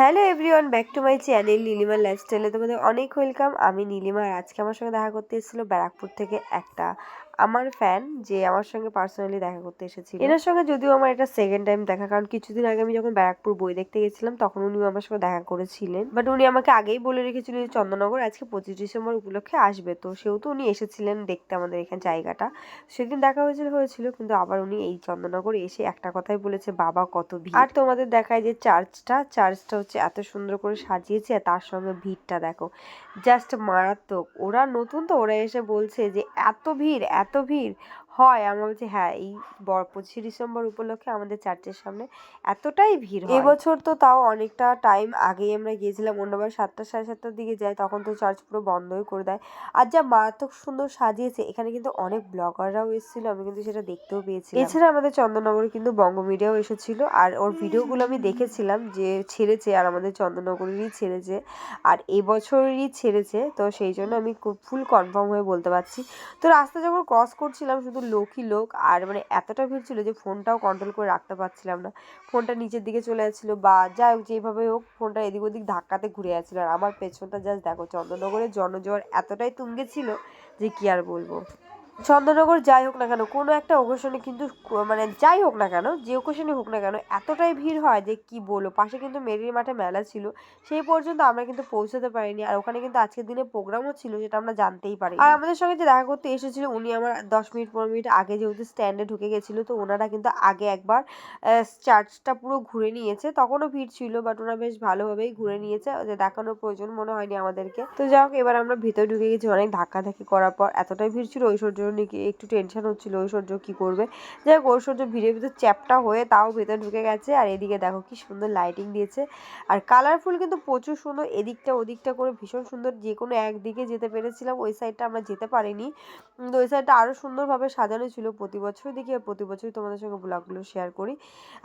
Hello everyone back to my channel নীলিমার লাইফস্টাইলে তোমাদের অনেক ওয়েলকাম আমি নীলিমা আর আজকে আমার সঙ্গে দেখা করতে এসেছিল ব্যারাকপুর থেকে একটা আমার ফ্যান যে আমার সঙ্গে পার্সোনালি দেখা করতে এসেছিল। এনার সঙ্গে যদিও আমার এটা সেকেন্ড টাইম দেখা কারণ কিছুদিন আগে আমি যখন ব্যারাকপুর বই দেখতে গেছিলাম তখন উনিও আমার সঙ্গে দেখা করেছিলেন। বাট উনি আমাকে আগেই বলে রেখেছিল যে চন্দননগর আজকে পঁচিশ ডিসেম্বর উপলক্ষে আসবে। তো সেহেতু উনি এসেছিলেন দেখতে আমাদের এখানে জায়গাটা। সেদিন দেখা হয়েছিল হয়েছিল কিন্তু আবার উনি এই চন্দননগর এসে একটা কথাই বলেছে বাবা কত ভিড়। আর তোমাদের দেখায় যে চার্চটা চার্চটা হচ্ছে এত সুন্দর করে সাজিয়েছে আর তার সঙ্গে ভিড়টা দেখো। জাস্ট মারাত্মক। ওরা নতুন তো ওরা এসে বলছে যে এত ভিড় এত ভিড় হয় আমরা বলছি হ্যাঁ এই পঁচিশে ডিসেম্বর উপলক্ষে আমাদের চার্চের সামনে এতটাই ভিড় এবছর তো তাও অনেকটা টাইম আগেই আমরা গিয়েছিলাম অন্যবার সাতটা সাড়ে সাতটার দিকে যাই তখন তো চার্চ পুরো বন্ধই করে দেয়। আর যা মারাত্মক সুন্দর সাজিয়েছে এখানে কিন্তু অনেক ব্লগাররাও এসেছিল আমি কিন্তু সেটা দেখতেও পেয়েছি এছাড়া আমাদের চন্দননগরে কিন্তু বঙ্গ মিডিয়াও এসেছিল আর ওর ভিডিওগুলো আমি দেখেছিলাম যে ছেড়েছে আর আমাদের চন্দননগরেরই ছেড়েছে আর এবছরেরই ছেড়েছে তো সেই জন্য আমি ফুল কনফার্ম হয়ে বলতে পারছি। তো রাস্তা যখন ক্রস করছিলাম শুধু লোকই লোক। আর মানে এতটা ভিড় ছিল যে ফোনটাও কন্ট্রোল করে রাখতে পারছিলাম না। ফোনটা নিচের দিকে চলে যাচ্ছিল বা যাই হোক যেভাবে হোক ফোনটা এদিক ওদিক ধাক্কাতে ঘুরে যাচ্ছিল। আর আমার পেছনটা জাস্ট দেখো, চন্দ্রনগরের জনজোয়ার এতটাই তুঙ্গে ছিল যে কি আর বলব। চন্দননগর যাই হোক না কেন, কোনো একটা ওকেশনে কিন্তু মানে যাই হোক না কেন, যে ওকেশনে হোক না কেন, এতটাই ভিড় হয় যে কি বলব, পাশে কিন্তু মেরির মাঠে মেলা ছিল, সেই পর্যন্ত আমরা কিন্তু পৌঁছাতে পারিনি আর ওখানে কিন্তু আজকের দিনে প্রোগ্রামও ছিল যেটা আমরা জানতেই পারি আর আমাদের সঙ্গে যে দেখা করতে এসেছিল, উনি আমার দশ মিনিট, পনেরো মিনিট আগে যেহেতু স্ট্যান্ডে ঢুকে গেছিল, তো ওনারা কিন্তু আগে একবার চার্চটা পুরো ঘুরে নিয়েছে। তখনও ভিড় ছিল বাট ওরা বেশ ভালোভাবেই ঘুরে নিয়েছে, যে দেখানোর প্রয়োজন মনে হয়নি আমাদেরকে। তো যাই হোক, এবার আমরা ভিতরে ঢুকে গেছি, অনেক ধাক্কাধাক্কি করার পর, এতটাই ভিড় ছিল ঐশ্বর্য নাকি একটু টেনশন হচ্ছিল ঐশ্বর্য কি করবে? যাই হোক ঐশ্বর্য ভিড়ের ভিতর চ্যাপটা হয়ে তাও ভেতরে ঢুকে গেছে। আর এদিকে দেখো কি সুন্দর লাইটিং দিয়েছে। আর কালারফুল কিন্তু প্রচুর সুন্দর এদিকটা ওদিকটা করে ভীষণ সুন্দর। যে কোনো একদিকে যেতে পেরেছিলাম ওই সাইডটা আমরা যেতে পারিনি। কিন্তু ওই সাইডটা আরও সুন্দরভাবে সাজানো ছিল প্রতি বছর দেখি আর প্রতি বছরই তোমাদের সঙ্গে ব্লগগুলো শেয়ার করি।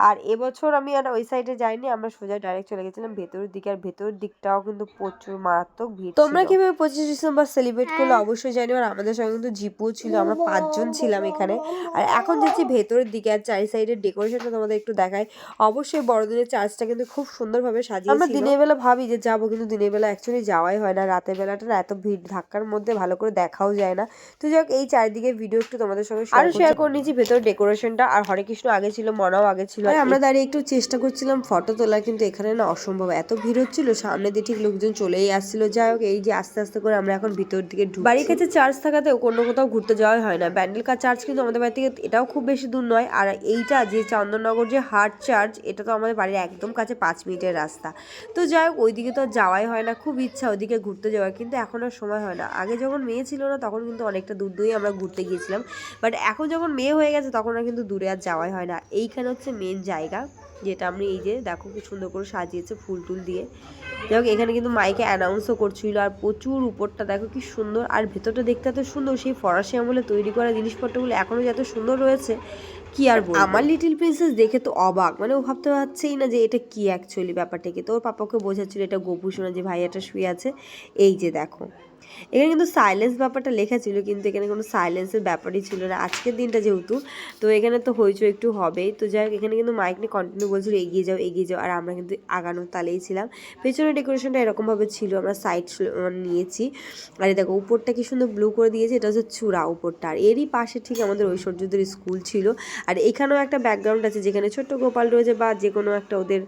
আর এবছর আমি আর ওই সাইডে যাইনি আমরা সোজা ডাইরেক্ট চলে গেছিলাম ভেতরের দিকে। আর ভেতরের দিকটাও কিন্তু প্রচুর মারাত্মক ভিড় তোমরা কীভাবে পঁচিশ ডিসেম্বর সেলিব্রেট করলে অবশ্যই জানি আর আমাদের সঙ্গে কিন্তু জিপুও ছিল। আমরা পাঁচজন ছিলাম এখানে। আর এখন যাচ্ছি ভেতরের দিকে আর চারি সাইডের ডেকোরেশনটা তোমাদের একটু দেখায় অবশ্যই বড়দিনের চার্চটা কিন্তু খুব সুন্দরভাবে সাজিয়ে আমরা দিনের বেলা ভাবি যে যাব কিন্তু দিনের বেলা অ্যাকচুয়ালি যাওয়াই হয় না। রাতের বেলাটা না এত ভিড় ধাক্কার মধ্যে ভালো করে দেখাও যায় না। তো যাই হোক এই চারিদিকে ভিডিও একটু তোমাদের সঙ্গে আরও শেয়ার করে নিয়েছি ভেতর ডেকোরেশনটা আর হরে কৃষ্ণ আগে ছিল মনাও আগে ছিল। আর আমরা দাঁড়িয়ে একটু চেষ্টা করছিলাম ফটো তোলা কিন্তু এখানে না অসম্ভব। এত ভিড় হচ্ছিল সামনে দিয়ে ঠিক লোকজন চলেই আসছিল। যাই হোক এই যে আস্তে আস্তে করে আমরা এখন ভিতর দিকে ঢুকছি। বাড়ির কাছে চার্জ থাকাতেও কোনো কোথাও ঘুরতে যাওয়াই হয় না। ব্যান্ডেল কার চার্জ কিন্তু আমাদের বাড়ি থেকে এটাও খুব বেশি দূর নয়। আর এইটা যে চন্দননগর যে হাট চার্চ, এটা তো আমাদের বাড়ির একদম কাছে পাঁচ মিনিটের রাস্তা। তো যাই হোক, ওইদিকে তো যাওয়াই হয় না। খুব ইচ্ছা ওইদিকে ঘুরতে যাওয়ার, কিন্তু এখন আর সময় হয় না। আগে যখন মেয়ে ছিল না, তখন কিন্তু অনেকটা দূর দূরেই আমরা ঘুরতে গিয়েছিলাম। বাট এখন যখন মেয়ে হয়ে গেছে, তখন আর কিন্তু দূরে আর যাওয়াই হয় না। এইখানে হচ্ছে মেন জায়গা। যেটা আমি এই যে দেখো কি সুন্দর করে সাজিয়েছে ফুল টুল দিয়ে। যাই হোক, এখানে কিন্তু মাইকে অ্যানাউন্সও করছিল আর প্রচুর উপরটা দেখো কি সুন্দর। আর ভেতরটা দেখতে এত সুন্দর, সেই ফরাসি আমলে তৈরি করা জিনিসপত্রগুলো এখনও যে এত সুন্দর রয়েছে, কি আর আমার লিটিল প্রিন্সেস দেখে তো অবাক মানে ও ভাবতে পারছেই না যে এটা কি অ্যাকচুয়ালি ব্যাপারটাকে। তো ওর পাপাকে বোঝাচ্ছিল, এটা গোপু শোনা যে ভাইয়াটা শুয়ে আছে, এই যে দেখো। এখানে কিন্তু সাইলেন্স ব্যাপারটা লেখা ছিল, কিন্তু এখানে কোনো সাইলেন্সের ব্যাপারই ছিল না। আজকের দিনটা যেহেতু, তো এখানে তো হইচই একটু হবেই। তো যাই হোক, এখানে কিন্তু মাইক নিয়ে কন্টিনিউ বলছিল, এগিয়ে যাও এগিয়ে যাও। আর আমরা কিন্তু আগানোর তালেই ছিলাম। পেছনে ডেকোরেশনটা এরকমভাবে ছিল, আমরা সাইড নিয়েছি। আর দেখো, উপরটা কি সুন্দর ব্লু করে দিয়েছে, এটা হচ্ছে চূড়া উপরটা। আর এরই পাশে ঠিক আমাদের ঐশ্বর্যদের স্কুল ছিল। আর এখানেও একটা ব্যাকগ্রাউন্ড আছে, যেখানে ছোট্ট গোপাল রয়েছে বা যে কোনো একটা ওদের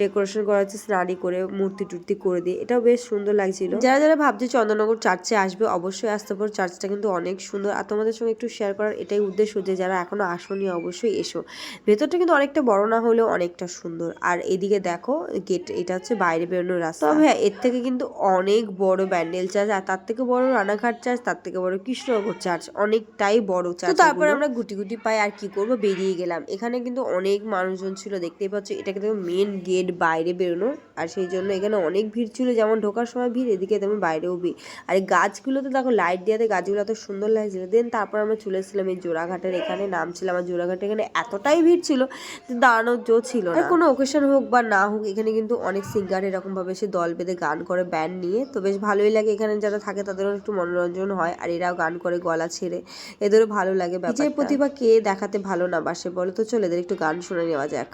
ডেকোরেশন করা হচ্ছে, স্নানি করে মূর্তি টুর্তি করে দিয়ে। এটাও বেশ সুন্দর লাগছিল। যারা যারা ভাবছে চন্দননগর চার্চে আসবে অবশ্যই আসতে পারো চার্চটা কিন্তু অনেক সুন্দর। আর তোমাদের সঙ্গে একটু শেয়ার করার এটাই উদ্দেশ্য যে যারা এখনও আসনি অবশ্যই এসো। ভেতরটা কিন্তু অনেকটা বড় না হলেও অনেকটা সুন্দর। আর এদিকে দেখো গেট এটা হচ্ছে বাইরে বেরোনোর রাস্তা। তবে হ্যাঁ এর থেকে কিন্তু অনেক বড় ব্যান্ডেল চার্চ আর তার থেকে বড় রানাঘাট চার্চ তার থেকে বড় কৃষ্ণনগর চার্চ অনেকটাই বড় চার্চ তারপর আমরা গুটি গুটি পাই আর কি করব? বেরিয়ে গেলাম। এখানে কিন্তু অনেক মানুষজন ছিল দেখতেই পাচ্ছ এটা কিন্তু মেন গেট বাইরে বেরোনো। আর সেই জন্য এখানে অনেক ভিড় ছিল যেমন ঢোকার সময় ভিড় এদিকে তেমন বাইরেও ভিড় আর এই গাছগুলোতে দেখো লাইট দেওয়াতে গাছগুলো এত সুন্দর লাগছিল। দেন তারপর আমরা চলে এসেছিলাম এই জোড়াঘাটের এখানে নাম ছিল আমার জোড়াঘাটে এখানে এতটাই ভিড় ছিল যে দাঁড়ানোর জো ছিল না। কোনো ওকেশন হোক বা না হোক এখানে কিন্তু অনেক সিঙ্গার এরকম ভাবে সে দল বেঁধে গান করে ব্যান্ড নিয়ে। তো বেশ ভালোই লাগে এখানে যারা থাকে তাদেরও একটু মনোরঞ্জন হয় আর এরাও গান করে গলা ছেড়ে। এদেরও ভালো লাগে নিজের প্রতিভা কে দেখাতে ভালো না বাসে বলো? তো চলে এদের একটু গান শুনে নেওয়া যাক।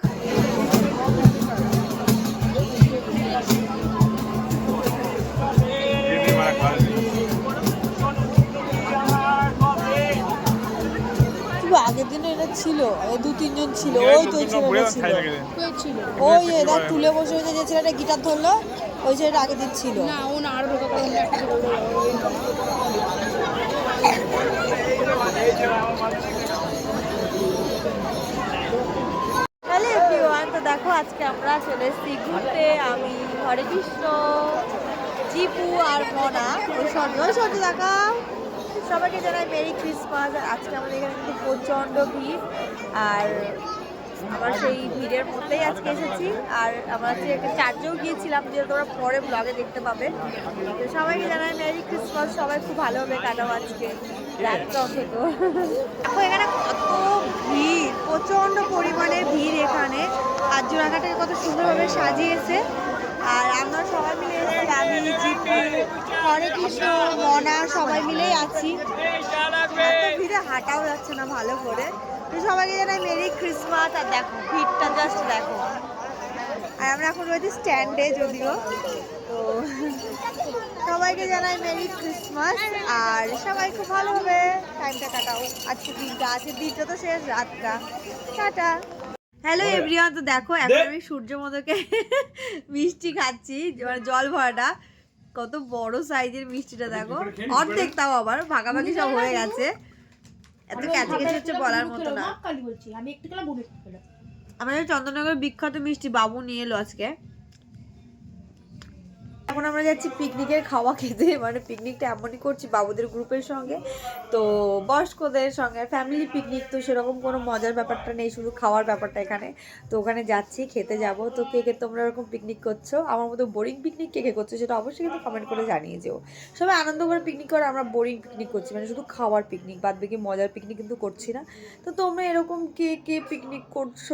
সেদিন এটা ছিল। এই দু তিনজন ছিল ওই তো ওই ছেলেটা ছিল। ওই যে দেখ তুলে বসে হয়েছে যে ছেলেটা গিটার ধরলো ওই ছেলেটা আগের দিন ছিল। না ও না আরও ঢোকা করে হ্যালো এভরিওয়ান তো দেখো আজকে আমরা চলে এসেছি ঘুরতে। আমি হরে কৃষ্ণ জিপু আর মনা। ওই সর্য ওই সর্য দেখাও সবাইকে জানাই মেরি ক্রিসমাস। আর আজকে আমাদের এখানে কিন্তু প্রচণ্ড ভিড়। আর আমার সেই ভিড়ের মধ্যেই আজকে এসেছি। আর আমরা হচ্ছে একটা চার্জেও গিয়েছিলাম যে তোমরা পরে ব্লগে দেখতে পাবে। তো সবাইকে জানাই মেরি ক্রিসমাস সবাই খুব ভালোভাবে কাটাও আজকে। দেখো এখানে কত ভিড় প্রচণ্ড পরিমাণে ভিড় এখানে। আর জোড়াঘাটাকে কত সুন্দরভাবে সাজিয়েছে। আর আমরা সবাই মিলে আমি জিপু হরে কৃষ্ণ মনা সবাই মিলেই আছি। ভিড়ে হাঁটাও যাচ্ছে না ভালো করে। তো সবাইকে জানাই মেরি ক্রিসমাস। আর দেখো, ভিড়টা জাস্ট দেখো। আর আমরা এখন রয়েছি স্ট্যান্ডে যদিও। তো সবাইকে জানাই মেরি ক্রিসমাস। আর সবাই খুব ভালোভাবে টাইমটা কাটাও। আজকে দিনটা, আজকের দিনটা তো শেষ, রাতটা। টাটা। হ্যালো এভরিওয়ান তো দেখো এখন আমি সূর্য মধুকে মিষ্টি খাচ্ছি মানে জল ভরাটা। কত বড় সাইজের মিষ্টিটা দেখো। অর্ধেক তাও আবার ভাগাভাগি সব হয়ে গেছে। এত ক্যাচে ক্যাচে হচ্ছে বলার মতো না। আমাদের চন্দননগরের বিখ্যাত মিষ্টি বাবু নিয়ে এলো আজকে। এখন আমরা যাচ্ছি পিকনিকের খাওয়া খেতে। মানে পিকনিকটা এমনই করছি বাবুদের গ্রুপের সঙ্গে। তো বয়স্কদের সঙ্গে ফ্যামিলি পিকনিক তো সেরকম কোনো মজার ব্যাপারটা নেই, শুধু খাওয়ার ব্যাপারটা এখানে। তো ওখানে যাচ্ছি, খেতে যাব। তো কে কে তোমরা এরকম পিকনিক করছ? আমার মতো বোরিং পিকনিক কে কে করছ সেটা অবশ্যই কিন্তু কমেন্ট করে জানিয়ে যেও। সবাই আনন্দ করে পিকনিক করে, আমরা বোরিং পিকনিক করছি। মানে শুধু খাওয়ার পিকনিক বাদ বাকি মজার পিকনিক কিন্তু করছি না। তো তোমরা এরকম কে কে পিকনিক করছ?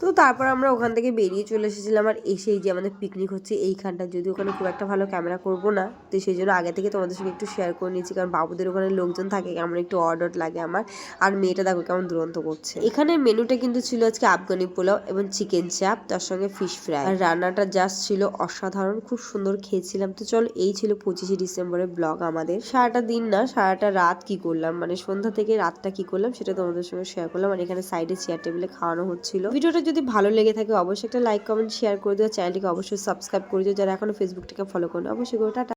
তো তারপর আমরা ওখান থেকে বেরিয়ে চলে এসেছিলাম। আর এসেই যে আমাদের পিকনিক হচ্ছে এইখানটা যদি ওখানে খুব একটা ভালো ক্যামেরা করব না। তো সেই জন্য আগে থেকে তোমাদের সঙ্গে একটু শেয়ার করে নিয়েছি, কারণ বাবুদের ওখানে লোকজন থাকে, কেমন একটু অর্ডার লাগে আমার। আর মেয়েটা দেখো কেমন দুরন্ত করছে। এখানে মেনুটা কিন্তু ছিল আজকে আফগানি পোলাও এবং চিকেন চাপ তার সঙ্গে ফিশ ফ্রাই আর রান্নাটা জাস্ট ছিল অসাধারণ, খুব সুন্দর খেয়েছিলাম। তো চলো, এই ছিল পঁচিশে ডিসেম্বরের ব্লগ আমাদের। সারাটা দিন না, সারাটা রাত কি করলাম? মানে সন্ধ্যা থেকে রাতটা কি করলাম সেটা তোমাদের সঙ্গে শেয়ার করলাম। আর এখানে সাইডে চেয়ার টেবিলে খাওয়ানো হচ্ছিল। ভিডিওটা যদি ভালো লেগে থাকে, অবশ্যই একটা লাইক কমেন্ট শেয়ার করে দিও। চ্যানেলটিকে অবশ্যই সাবস্ক্রাইব করে দিও। যারা এখনও ফেসবুকটাকে ফলো করুন। অবশ্যই করে টাটা।